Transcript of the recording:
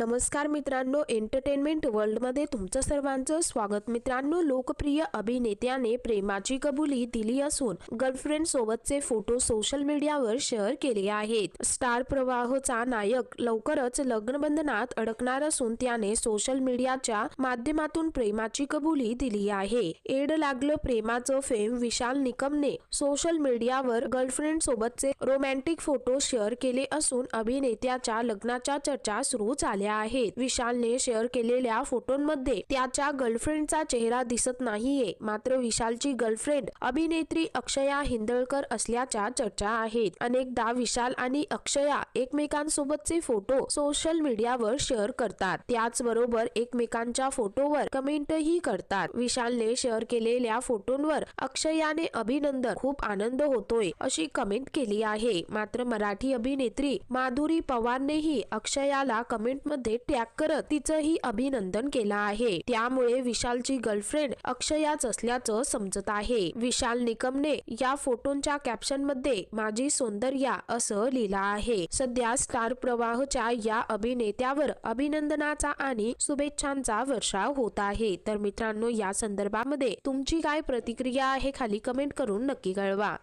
नमस्कार मित्रांनो एंटरटेनमेंट वर्ल्डमध्ये तुमचं सर्वांचं स्वागत. मित्रांनो लोकप्रिय अभिनेत्याने प्रेमाची कबुली दिली असून गर्लफ्रेंड सोबतचे फोटो सोशल मीडियावर शेअर केले आहेत. स्टार प्रवाहचा नायक लवकरच लग्नबंधनात अडकणार असून त्याने सोशल मीडियाच्या माध्यमातून प्रेमाची कबुली दिली आहे. एड लागलं प्रेमाचं फेम विशाल निकमने सोशल मीडियावर गर्लफ्रेंड सोबतचे रोमॅन्टिक फोटो शेअर केले असून अभिनेत्याच्या लग्नाच्या चर्चा सुरू झाल्या आहेत. विशालने शेअर केलेल्या फोटोंमध्ये त्याच्या गर्लफ्रेंडचा चेहरा दिसत नाहीये. मात्र विशालची गर्लफ्रेंड अभिनेत्री अक्षया हिंदळकर असल्याच्या चर्चा आहेत. अनेकदा विशाल आणि अक्षया एकमेकांसोबतचे फोटो सोशल मीडियावर शेअर करतात. त्याचबरोबर एकमेकांच्या फोटोवर कमेंटही करतात. विशालने शेअर केलेल्या फोटोंवर अक्षयाने अभिनंदन खूप आनंद होतोय अशी कमेंट केली आहे. मात्र मराठी अभिनेत्री माधुरी पवारनेही अक्षयाला कमेंट मध्ये टॅग करत तिचंही अभिनंदन केलं आहे. त्यामुळे विशालची गर्लफ्रेंड अक्षयाच असल्याचं समजत आहे. विशाल निकमने या फोटोंच्या कॅप्शनमध्ये माझी सौंदर्या असं लिहिलं आहे. सध्या स्टार प्रवाहच्या या अभिनेत्यावर अभिनंदनाचा आणि शुभेच्छांचा वर्षाव होत आहे. तर मित्रांनो या संदर्भामध्ये तुमची काय प्रतिक्रिया आहे खाली कमेंट करून नक्की कळवा.